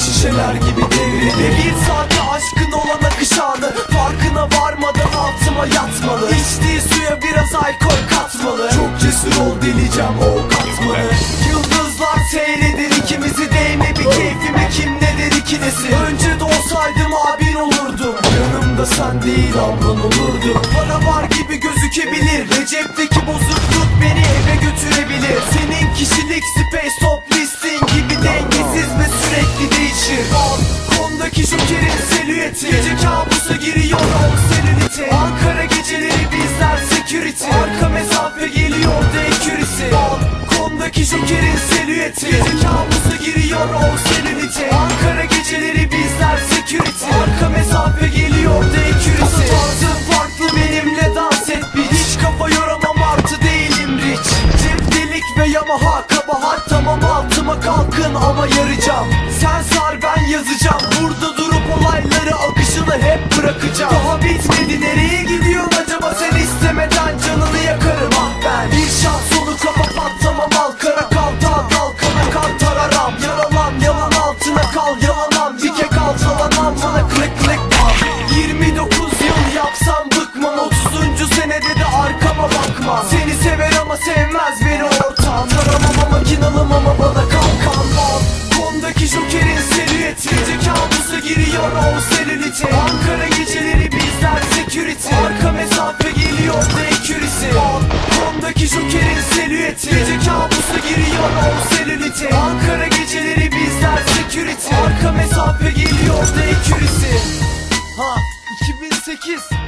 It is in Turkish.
şişeler gibi devrilir. Bir saatte aşkın olan akış anı Farkına varmadan altıma yatmalı. İçtiği suya biraz alkol katmalı. Çok cesur ol deleyeceğim o katmalı. Yıldızlar seyreder ikimizi değme bir keyfime kim ne der ikinesi Önce de olsaydım abin olurdum. Yanımda sen değil ablan olurdum. Para var gibi gözükebilir. Recep'teki bozukluk beni eve götürebilir silüeti Gece kabusa giriyor o selülite Ankara geceleri bizler security. Arka mesafe geliyor da ekürisi Balkondaki jokerin silüeti Gece kabusa giriyor o selülite Ankara geceleri bizler security. Arka mesafe geliyor da ekürisi Tarzın farklı benimle dans et bir Hiç kafa yoramam artı değilim rich. Cep delik ve Yamaha kabahat Tamam altıma kalkın ama yarayacağım Sen sar ben yazacağım. Burada durup olayları akışını hep bırakacağım. Daha bitmedi nereye gidiyorsun acaba? Sen istemeden canını yakarım. Ah ben. Bir şans sonu kafa patlamam al. Kara kal dağ kalkana kar tararam. Yaralan yalan altına kal yalanam. Dike kal salanam bana klik klik bak 29 yıl yapsam bıkmam. 30. senede de arkama bakmam. Seni sever ama sevmez beni ortam. Taramam ama makinalım ama bana security Arka mesafe geliyor da ekürisi Kondaki jokerin silüeti. Gece kabusa giriyor o selülite. Ankara geceleri bizler security. Arka mesafe geliyor da ekürisi Ha 2008